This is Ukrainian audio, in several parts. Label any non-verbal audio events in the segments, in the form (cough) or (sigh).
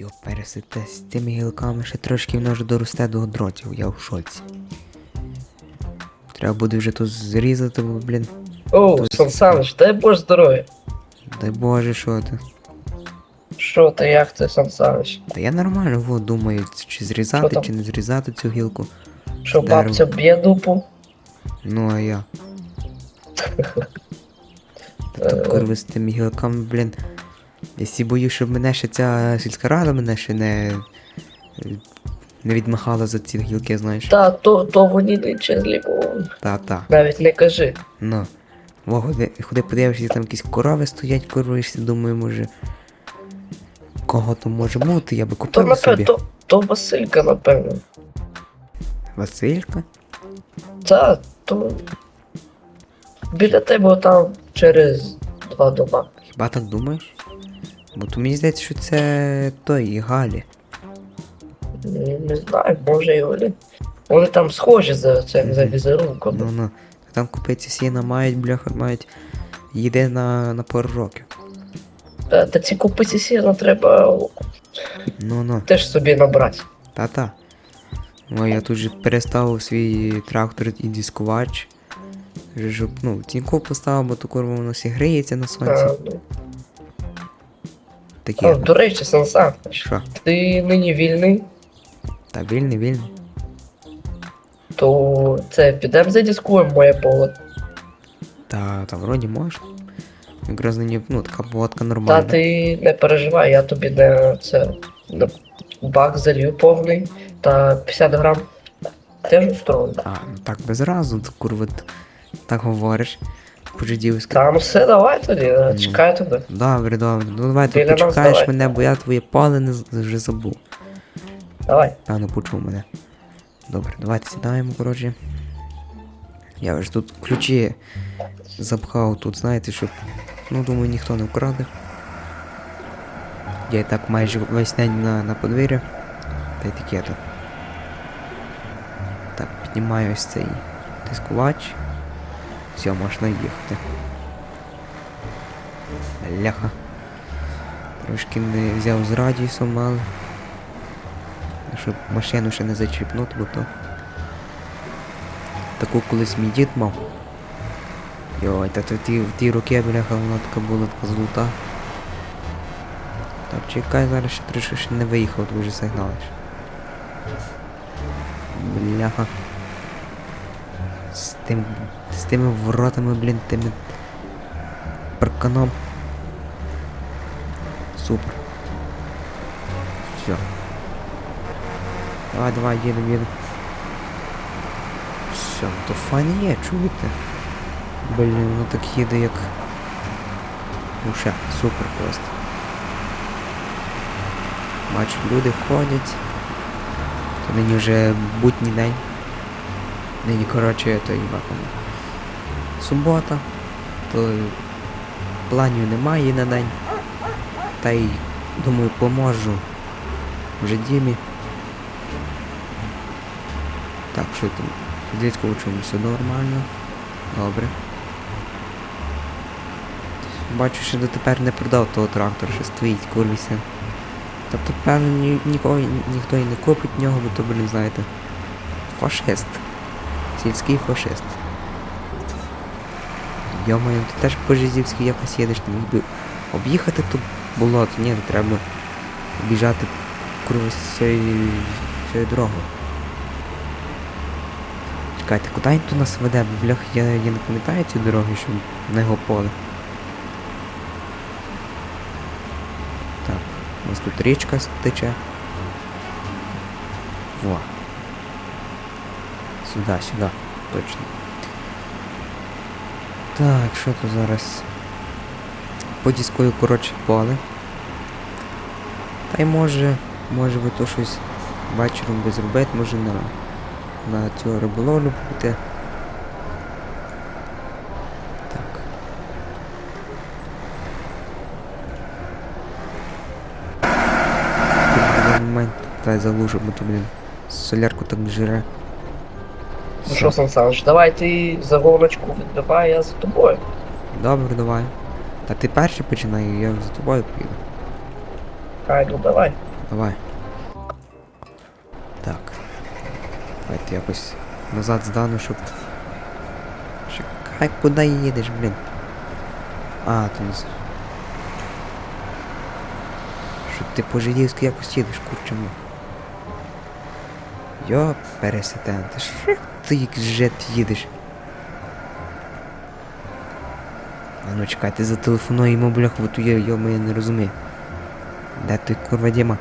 Йо, пересите з тими гілками ще трошки воно вже доросте до дротів, я в шоці. Треба буде вже тут зрізати, бо, блін. О, Тут- Сан Саныч, дай Боже здоров'я. Дай Боже, що ти. Що ти, як ти, Сан Саныч? Та я нормально во, думаю, чи зрізати, чи не зрізати цю гілку. Що Дерево. бабця б'є дупу? Ну а я. (laughs) Та тут курви з тими гілками, блін. Я сі боюсь, щоб мене ще ця сільська рада мене ще не. не відмахала за ці гілки, знаєш. Та, то, то вони не чезлі, бо Та-та. навіть не кажи. Ну. Во, ходи, ходи подивишся, там якісь корови стоять, курвишся, думаю, може. Кого то може бути, я би купив напевно, собі. то, то Василька, напевно. Василька? Та, то. Біля тебе там через два дома. Хіба так думаєш? Бо то мені здається, що це той Галі. Не, не знаю, може і вони. Вони там схожі за це, за візерунком. Ну ну. Там купиці сіна мають, бляха, мають. Їде на, на пару років. Та, та ці купиці сіна треба Ну ну. теж собі набрати. Та-та. Ну, я тут же переставив свій трактор і дискувач. Щоб, ну, тіньку поставив, бо то курва воно всі гріється на сонці. А, ну. Такі. А, до речі, Сан Саныч, Що? ти нині вільний, Та вільний, вільний. то це підемо задіскуємо моє поле. Та, та вроді можна. Якраз нині, ну, така водка Та нормальна. ти не переживай, я тобі не це на бак залью повний та 50 грам теж устрою. А, ну так без разу, ти, курва, т- так говориш. По-жидівськи. Та ну все, давай тоді, Ну. чекаю тебе. Добре, добре. Ну давай ти Біля нас почекаєш давай. мене, бо я твоє поле не з- вже забув. Давай. Певно, почув мене. Добре, давайте сідаємо, коротше. Я вже тут ключі запхав тут, знаєте, щоб. Ну, думаю, ніхто не вкраде. Я і так майже весь день на, на подвір'я. Та й таке то. Так, піднімаю ось цей дискувач. Все, можна їхати. Ляха. Трошки не взяв з радіусом, але. Щоб машину ще не зачіпнути, бо то. Таку колись мій дід мав. Йой, та в ті роки, бляха, вона така була така золота. Так, чекай, зараз ще трошки ще не виїхав, ти вже сигналиш. Бляха. З тим. Тими воротами, блін, тими. Парканом. Супер. Все. Давай, давай, їдемо, їдемо. Все, ну то файно є, чуєте? Блін, воно так їде як. Ну ще, супер просто. Бачу, люди ходять. То нині вже будній день. Нині, коротше, то і. Субота. То планів немає на день. Та й думаю, поможу вже Дімі. Так, що там? Дідько все нормально. Добре. Бачу, що дотепер не продав того трактора, що стоїть, курвіся. Тобто, певно, ні, нікого, ніхто і не купить нього, бо то, блін, знаєте. Фашист. Сільський фашист. Йомаю, ти теж по Жизівській якось їдеш, ти міг би об'їхати тут болото, ні, не треба обіжати курва з цієї. Чекайте, куди він тут нас веде? Блях, я, я не пам'ятаю ці дороги, що на його поле. Так, у нас тут річка тече. Во. Сюди, сюди, точно. Так, що тут зараз? По дискою, коротше, поле. Та й може, може ви то щось вечором би зробити, може на, на цю риболовлю піти. Так. Тут буде момент, та залужу, бо то, блін, солярку так жире. Ну що, Сан Саныч, давай ти за гоночку відбивай, я за тобою. Добре, давай. Та ти перший починай, я за тобою піду. Хай, ну давай. Давай. Так. Давайте якось назад здану, щоб. Чекай, куди їдеш, блін? А, ти не з- Що ти по жидівськи якось їдеш, курчому. Йо, пересетен, ти що ти як жет їдеш? А ну чекай, ти зателефонуй йому бляху, бо то я, йо, я не розумію. Де той курва Діма?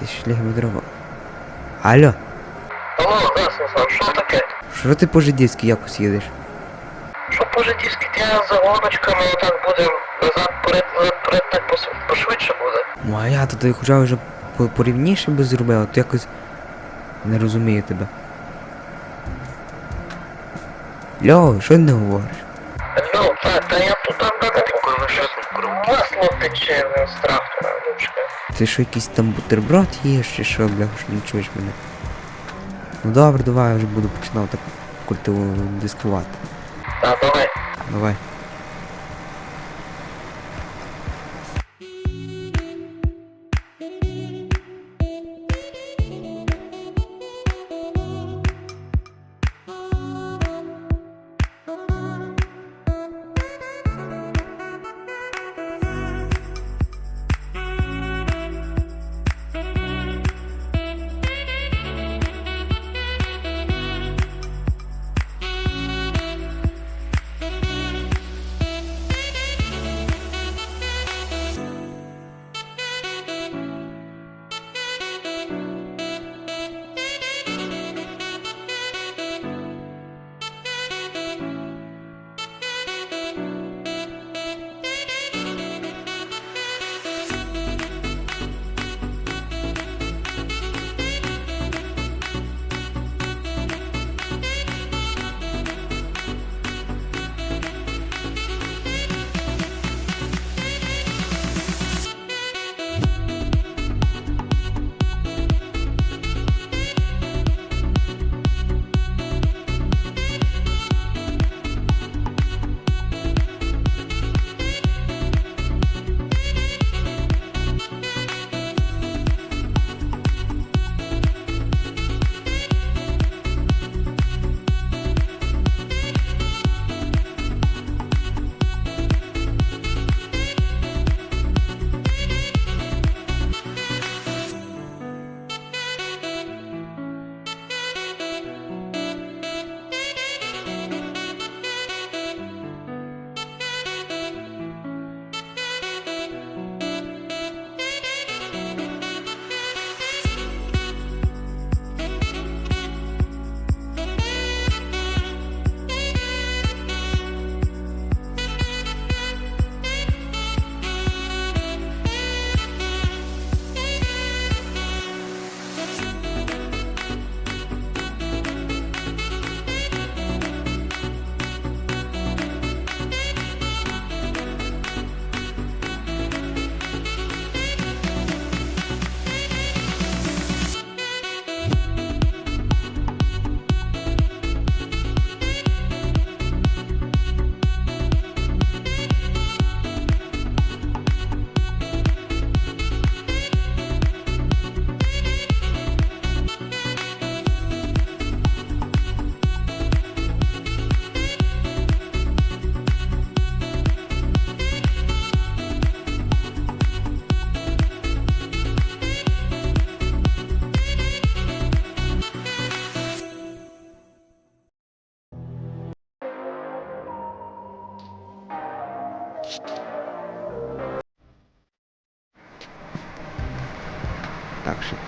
Ти шлігами дрова. Алло, Алло, Сан, що таке? що ти по жидівськи якось їдеш? Що по житівськи я за гоночками так буде назад перед, перед так пошвидше буде. Ну а я тут хоча вже по- порівніше би зробив, а то якось не розумію тебе. Льо, що не говориш? Ну, та, та я тут там такое щось масло тече трактора, ну чекай. Ти що якийсь там бутерброд їш чи що, бля, що не чуєш мене? Ну добре, давай я вже буду починав так культиво дискувати. Так, давай. Давай.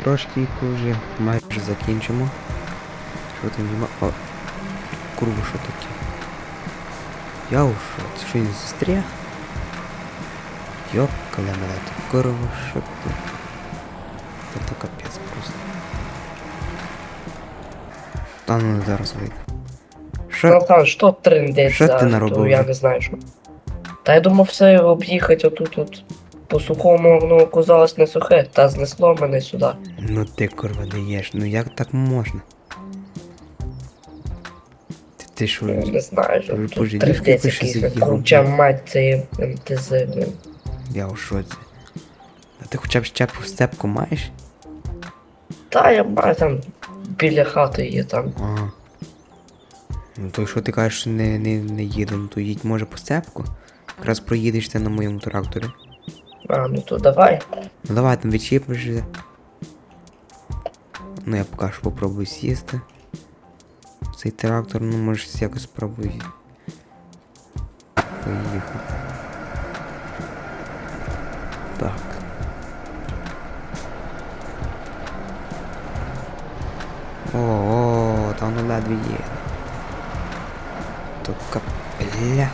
Трошки вже майже закінчимо. Що там нема? О, курва, що таке? Я у шоці, що він застряг? Йоккаля мене тут курва, що тут? Та то капець просто. Та ну зараз вийде. Що? Натан, що трендець Що ти наробив я не знаю що. Та я думав все об'їхати отут от. По сухому воно оказалось не сухе, та знесло мене сюди. Ну ти курва даєш, ну як так можна? Ти, ти що? Я не знаю, що тут пожалієте, трендець пише якийсь. за Круча мать це МТЗ, блін. Я у шоці. А ти хоча б щепку степку маєш? Та я маю там біля хати є там. А. Ну то що ти кажеш, що не, не, не їду, ну то їдь може по степку. Якраз проїдешся на моєму тракторі. А, ну то давай. Ну давай там відчіпиш. же. Ну я поки що попробую сісти. В Цей трактор, ну може якось спробую. Поїхати. Так. О, о, там воно ледве є. То капля.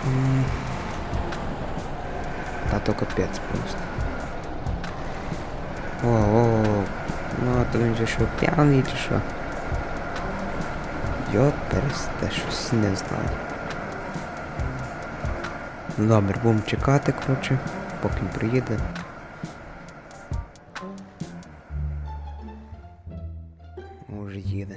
Та то капець просто. О, о, Ну а то він же що п'яний чи що? Йо, пересте, щось не знаю. Ну добре, будемо чекати, коротше, поки приїде. Може їде.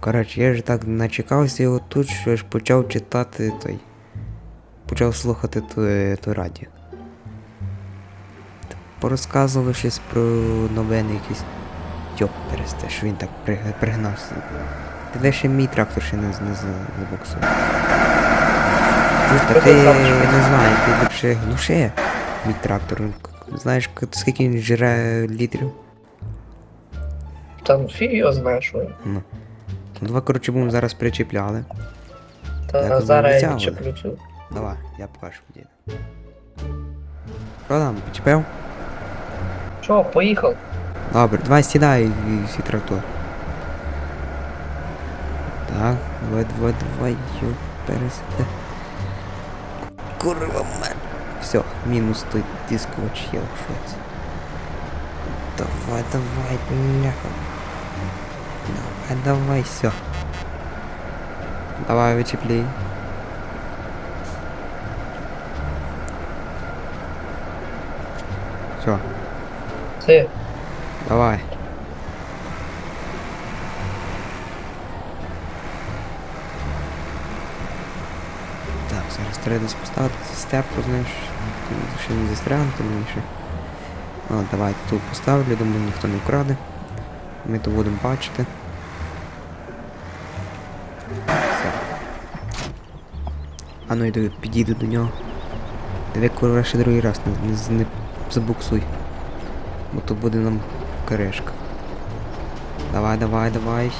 Коротше, я ж так начекався його тут, що ж почав читати той. Почав слухати то, то радіо. Порозказували щось про новини якісь. Йоп, пересте, що він так пригнався. Ти лише мій трактор ще не, не, за- забуксує. Слухай, та ти не знаю, ти ліпше глуши мій трактор. Знаєш, скільки він жре літрів? Там фіг його знає, що. Ну. Давай, коротше, будемо зараз причіпляли. Та Як зараз я відчеплю цю. Давай, я покажу діду. Що там, почепив? Що, поїхав? Добре, давай сідай і всі трактор. Так, давай, давай, давай, йо, пересиде. Курва мен. Все, мінус той дискоч є в шоці. Давай, давай, бляха. Давай, давай, все. Давай, вичеплій. Все, Ти. давай. Так, зараз треба десь поставити степку, знаєш, ще не застрягнути мені ще. О, давайте тут поставлю, думаю, ніхто не вкраде. Ми то будемо бачити. Все. А ну йду, підійду до нього. Диви, курва, ще другий раз не, не, не забуксуй. Бо то буде нам кришка. Давай, давай, давай.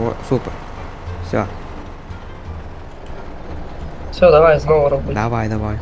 О, супер. Все, Все, давай знову робити. давай, давай.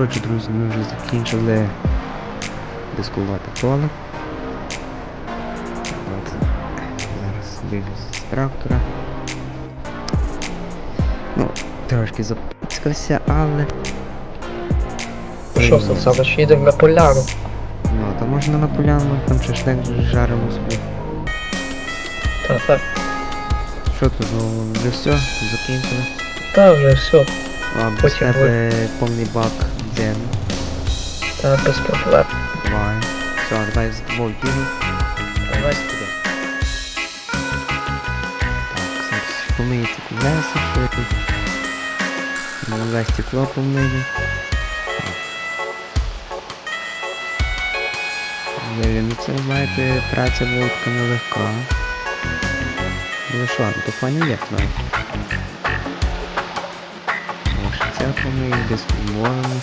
Коротше, друзі, ми вже закінчили дискувати поле. От. Зараз виліз з трактора. Ну, трошки запускався, але. Що саме ж їдемо на поляну? Ну, то можна на поляну, там шашлик жаримо собі. Та так. Що тут, ну, вже все, закінчили. Та вже все. А, без Потім тебе повний бак дзен. Та без проблем. Давай. Все, давай з тобою біну. Давай. Так, зараз помиється колеса, що тут. Нове стекло помиє. Взагалі, ну це, знаєте, праця була така нелегка. Ну що, то пані як навіть. Може це помиє десь футболом.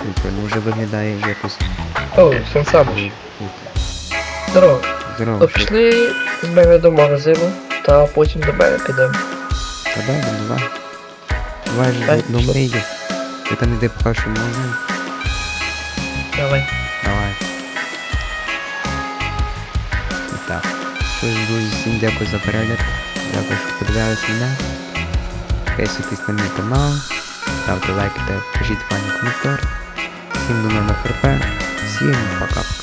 Супер, ну вже виглядає якось О, Сан Саныч, здорово. здорово. То пішли з мене до магазину, та потім до мене підемо. Та дай, ну, давай. Давай Дай, ж до мене йди. Ти там іди поки що можна. Давай. Давай. І так. Що ж, друзі, всім дякую за перегляд. Дякую, що подивилися мене. Підписуйтесь на мій канал. Ставте лайки та пишіть файний коментар. Всім до нових РП. Пока-пока.